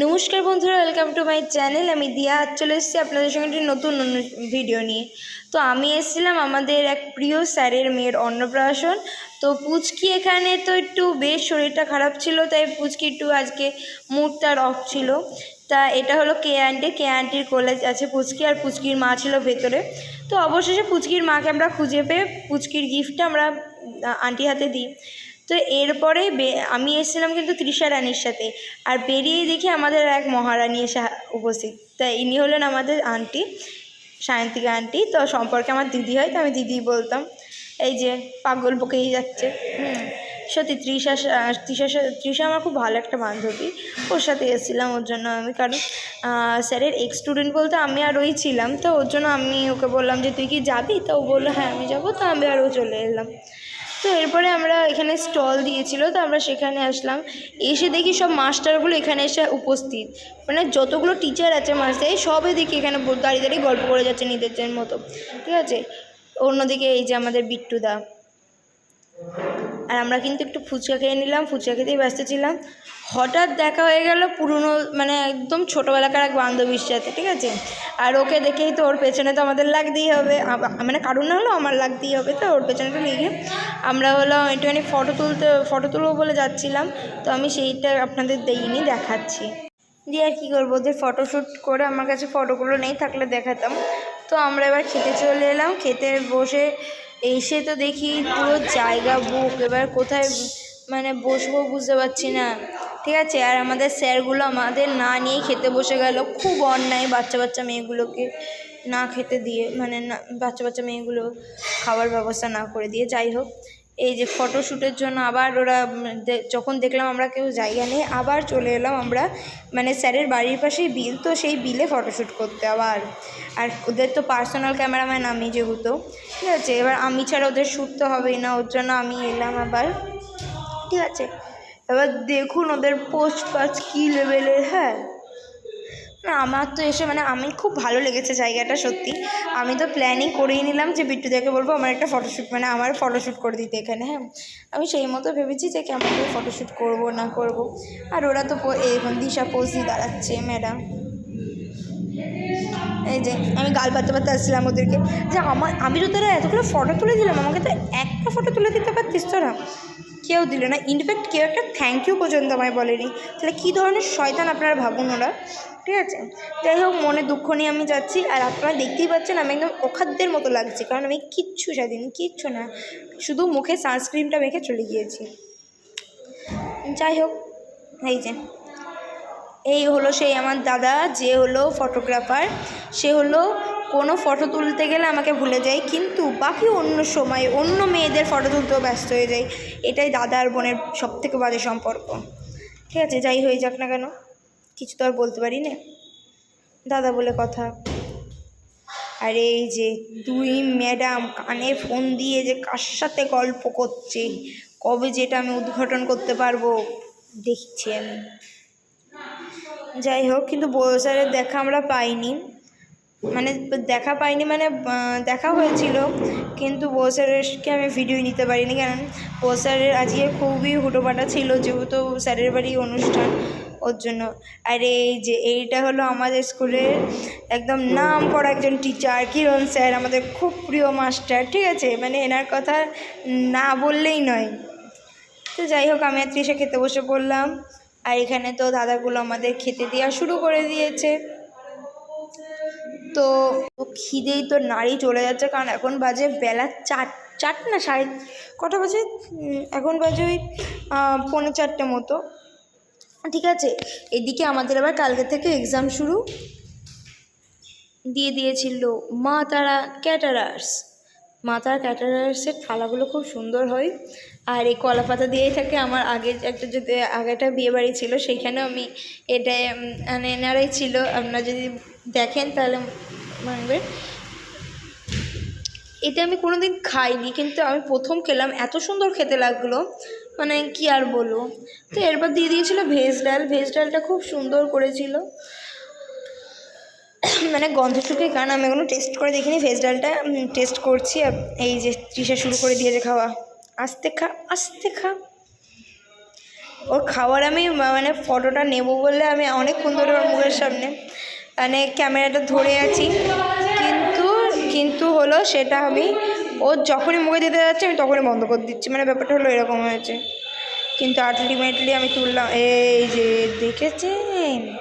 নমস্কার বন্ধুরা welcome to my channel আমি দিয়া আজ চলে এসেছি আপনাদের সঙ্গে একটি নতুন ভিডিও নিয়ে। তো আমি এসেছিলাম আমাদের এক প্রিয় স্যারের মেয়ের অন্নপ্রাশন। তো পুচকি এখানে তো একটু বেশ শরীরটা খারাপ ছিল তাই পুচকি একটু আজকে মুড তার অফ ছিল। তা এটা হলো কে আন্টি কে আন্টির কলেজ আছে পুচকি আর পুচকির মা ছিল ভেতরে। তো অবশেষে পুচকির মাকে আমরা খুঁজে পেয়ে পুচকির গিফটটা আমরা আহ, আন্টির হাতে দিই। তো এরপরে আমি এসেছিলাম কিন্তু তৃষা রানীর সাথে। আর বেরিয়ে দেখি আমাদের এক মহারানী এসে উপস্থিত। তা ইনি হলেন আমাদের আন্টি, সায়ন্তিকা আন্টি। তো সম্পর্কে আমার দিদি হয়, তো আমি দিদি বলতাম, এই যে পাগল বকেই যাচ্ছে। হুম। সত্যি তৃষা তৃষা তৃষা আমার খুব ভালো একটা বান্ধবী। ওর সাথে এসেছিলাম ওর জন্য আমি, কারণ স্যারের এক্স স্টুডেন্ট বলতে আমি আর ওই ছিলাম। তো ওর জন্য আমি ওকে বললাম যে, তুই কি যাবি? তো ও বলল হ্যাঁ আমি যাব। তো আমি আরও চলে এলাম। তো এরপরে আমরা এখানে স্টল দিয়েছিল, তো আমরা সেখানে আসলাম। এসে দেখি সব মাস্টারগুলো এখানে এসে উপস্থিত। মানে যতগুলো টিচার আছে মাস্টার সবে দেখি এখানে দাঁড়িয়ে দাঁড়িয়ে গল্প করে যাচ্ছে নিজেদের মতো। ঠিক আছে? অন্যদিকে এই যে আমাদের বিট্টুদা। আর আমরা কিন্তু একটু ফুচকা খেয়ে নিলাম, ফুচকা খেতেই ব্যস্ত ছিলাম। হঠাৎ দেখা হয়ে গেল পুরনো মানে একদম ছোটোবেলাকার এক বান্ধবীর সাথে, ঠিক আছে? আর ওকে দেখেই তো ওর পেছনে তো আমাদের লাগতেই হবে। মানে কারণ না হলো, আমার লাগতেই হবে তো, ওর পেছনে তো লেগে আমরা হলো একটুখানি ফটো তুলতে ফটো তুলবো বলে যাচ্ছিলাম, তো আমি সেইটা আপনাদের দিইনি, দেখাচ্ছি। দিয়ে আর কী করব, ওদের ফটোশ্যুট করে আমার কাছে ফটোগুলো নেই থাকলে দেখাতাম। তো আমরা এবার খেতে চলে এলাম, খেতে বসে এসে তো দেখি পুরো জায়গা, বুক, এবার কোথায় মানে বসবো বুঝতে পারছি না। ঠিক আছে, আর আমাদের স্যারগুলো আমাদের না নিয়ে খেতে বসে গেল। খুব অন্যায় বাচ্চা বাচ্চা মেয়েগুলোকে না খেতে দিয়ে মানে না, বাচ্চা বাচ্চা মেয়েগুলো খাওয়ার ব্যবস্থা না করে দিয়ে। যাই হোক এই যে ফটোশ্যুটের জন্য আবার ওরা যখন দেখলাম আমরা কেউ জায়গা নেই, আবার চলে এলাম আমরা মানে স্যারের বাড়ির পাশেই বিল, তো সেই বিলে ফটোশ্যুট করতে আবার। আর ওদের তো পার্সোনাল ক্যামেরাম্যান আমি যেহেতু, ঠিক আছে? এবার আমি ছাড়া ওদের শ্যুট তো হবেই না, ওর জন্য আমি এলাম আবার, ঠিক আছে? এবার দেখুন ওদের পোস্ট পাস কী লেভেলের হ্যাঁ? না, আমার তো এসে মানে আমি খুব ভালো লেগেছে জায়গাটা, সত্যি। আমি তো প্ল্যানিং করেই নিলাম যে বিট্টু বিট্টুদাকে বলব আমার একটা ফটোশ্যুট মানে আমার ফটোশ্যুট করে দিতে এখানে হ্যাঁ? আমি সেই মতো ভেবেছি যে কেমন করে ফটোশ্যুট করব, না করব। আর ওরা তো দিশা পোজ দিয়ে দাঁড়াচ্ছে ম্যাডাম এই যে, আমি গাল পাতে পাতে আসছিলাম ওদেরকে। যে আমার আমি তো তোরা এতগুলো ফটো তুলে দিলাম, আমাকে তো একটা ফটো তুলে দিতে পারতিস তোরা কেউ দিল না। ইনফ্যাক্ট কেউ একটা থ্যাংক ইউ পর্যন্ত আমায় বলেনি। তাহলে কী ধরনের শয়তান আপনারা ভাবুন ওরা? ঠিক আছে? যাই হোক, মনে দুঃখ নিয়ে আমি যাচ্ছি। আর আপনারা দেখতেই পাচ্ছেন, আমি একদম অখাদ্যের মতো লাগছে। কারণ আমি কিচ্ছু সাদিনি কিচ্ছু না। শুধু মুখে সানস্ক্রিনটা মেখে চলে গিয়েছি। যাই হোক, এই যে। এই হলো সেই আমার দাদা, যে হলো ফটোগ্রাফার সে হলো কোনো ফটো তুলতে গেলে আমাকে ভুলে যায়। কিন্তু বাকি অন্য সময় অন্য মেয়েদের ফটো তুলতেও ব্যস্ত হয়ে যায় এটাই দাদা আর বোনের সব থেকে বাজে সম্পর্ক। ঠিক আছে, যাই হয়ে যাক না কেন? কিছু তো আর বলতে পারি না দাদা বলে কথা। আর এই যে দুই ম্যাডাম কানে ফোন দিয়ে যে কার সাথে গল্প করছে, কবে যেটা আমি উদ্ঘাটন করতে পারব, দেখছি আমি। যাই হোক, কিন্তু বড় স্যারের দেখা আমরা পাইনি। মানে দেখা পাইনি মানে দেখা হয়েছিল, কিন্তু স্যারেরকে আমি ভিডিও নিতে পারিনি বড় স্যারের আজকে খুবই হুটোপাটা ছিল, যেহেতু স্যারের বাড়ি অনুষ্ঠান, ওর জন্য। আর এই যে, এইটা হলো আমাদের স্কুলের একদম নাম করা একজন টিচার কিরণ স্যার, আমাদের খুব প্রিয় মাস্টার ঠিক আছে? মানে এনার কথা না বললেই নয়। তো যাই হোক, আমি আর তৃষা খেতে বসে পড়লাম, আর এখানে তো দাদাগুলো আমাদের খেতে দেওয়া শুরু করে দিয়েছে। তো খিদেই তো নাড়ি চলে যাচ্ছে, কারণ এখন বাজে বেলা চার চার না সাড়ে কটা বাজে? এখন বাজে ওই পৌনে চারটে মতো। ঠিক আছে, এদিকে আমাদের আবার কালকে থেকে এক্সাম শুরু। দিয়ে দিয়েছিল মা তারা ক্যাটারার্স মা তারা ক্যাটারার্সের থালাগুলো খুব সুন্দর হয়। আর এই কলা পাতা দিয়েই থাকে আমার আগে একটা যদি আগেটা বিয়ে বাড়ি ছিল সেইখানেও আমি এটা মানে এনারাই ছিল। আপনারা যদি দেখেন তাহলে মানবে এটা আমি কোনোদিন খাইনি, কিন্তু আমি প্রথম খেলাম। এত সুন্দর খেতে লাগল মানে কি আর বলব। তো এরপর দিয়ে দিয়েছিল ভেজ ডাল। ভেজ ডালটা খুব সুন্দর করেছিল। মানে গন্ধ শুকে কারণ আমি এখনও টেস্ট করে দেখিনি ভেজ ডালটা। টেস্ট করছি এই যে তৃষা শুরু করে দিয়েছে খাওয়া। আস্তে খা আস্তে খা। ওর খাবার আমি মানে ফটোটা নেব বলে আমি অনেকক্ষণ ধরে ওর মুখের সামনে মানে ক্যামেরাটা ধরে আছি। কিন্তু কিন্তু হলো সেটা আমি, ও যখনই মুখে দিতে যাচ্ছে আমি তখনই বন্ধ করে দিচ্ছি। মানে ব্যাপারটা হলো এরকম হয়েছে। কিন্তু আলটিমেটলি আমি তুললাম, এই যে দেখেছেন?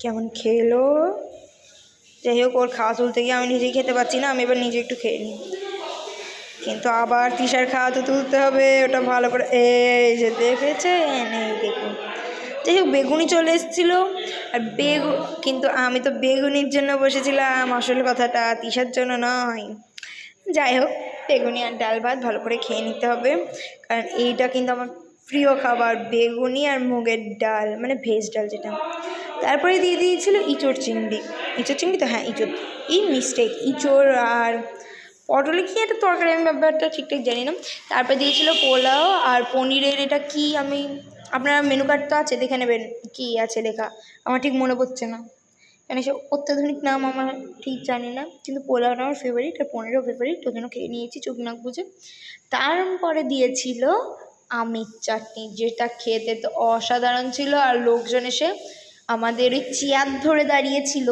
কেমন খেলো? যাই হোক, ওর খাওয়া তুলতে গিয়ে আমি নিজেই খেতে পারছি না, আমি এবার নিজে একটু খেয়ে নিই। কিন্তু আবার তিসার খাওয়া তো তুলতে হবে, ওটা ভালো করে, এই যে দেখেছেন, এই দেখুন। যাই হোক বেগুনি চলে এসেছিল, আর বেগু, কিন্তু আমি তো বেগুনির জন্য বসেছিলাম, আসল কথাটা তিসার জন্য নয়। যাই হোক বেগুনি আর ডাল ভাত ভালো করে খেয়ে নিতে হবে, কারণ এইটা কিন্তু আমার প্রিয় খাবার, বেগুনি আর মুগের ডাল মানে ভেজ ডাল যেটা। তারপরে দিয়ে দিয়েছিল ইঁচড় চিংড়ি। ইঁচড় চিংড়ি তো হ্যাঁ ইঁচড়, এই মিস্টেক ইঁচড় আর পটলে কি একটা তরকারি আমি ব্যাপারটা ঠিকঠাক জানি না। তারপর দিয়েছিল পোলাও আর পনিরের এটা কি আমি, আপনার মেনু কার্ড তো আছে, দেখে নেবেন কি আছে লেখা। আমার ঠিক মনে পড়ছে না। কেন সে অত্যাধুনিক নাম আমার ঠিক জানি না, কিন্তু পোলাওটা আমার ফেভারিট আর পনিরও ফেভারিট ওই জন্য খেয়ে নিয়েছি চোখ নাক বুঝে তারপরে দিয়েছিল আমের চাটনি, যেটা খেতে তো অসাধারণ ছিল আর লোকজন এসে আমাদের ওই চেয়ার ধরে দাঁড়িয়েছিল।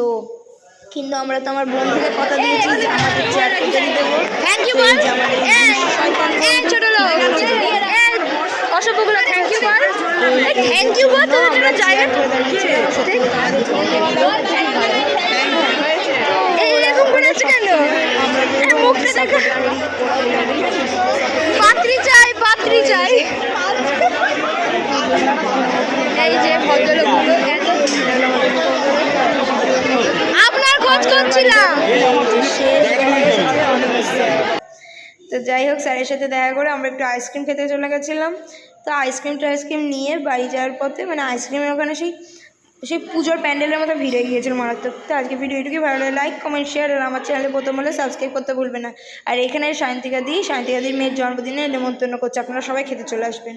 কিন্তু আমরা তো আমার বন্ধুকে কথা দিয়েছি যে আমাদের চেয়ার কেটে দিতে দেবো Thank you, সেই বল। যে আমাদের এই, শয়তান এই বন্ধু ছোট লোক অসভ্যগুলো থ্যাংক ইউ বল এই থ্যাংক ইউ জায়গা এরকম করে আছে কেন? পাত্রী চাই পাত্রী চাই। এই যে ভদ্রলোকগুলো আপনার খোঁজ করছিলাম। তো যাই হোক, স্যারের সাথে দেখা করে আমরা একটু আইসক্রিম খেতে চলে গেছিলাম। তো আইসক্রিম টাইসক্রিম নিয়ে বাড়ি যাওয়ার পথে মানে আইসক্রিমের ওখানে সেই সেই পুজোর প্যান্ডেলের মতো ভিড়ে গিয়েছিল মারাত্মক। তো আজকে ভিডিও এটুকুই, ভালো লাগে লাইক কমেন্ট শেয়ার আর আমার চ্যানেলে প্রথম হলে সাবস্ক্রাইব করতে ভুলবেন না। আর এখানে শান্তিকা দি শান্তিকা দির মেয়ের জন্মদিনে নেমন্তন্ন করছে। আপনারা সবাই খেতে চলে আসবেন।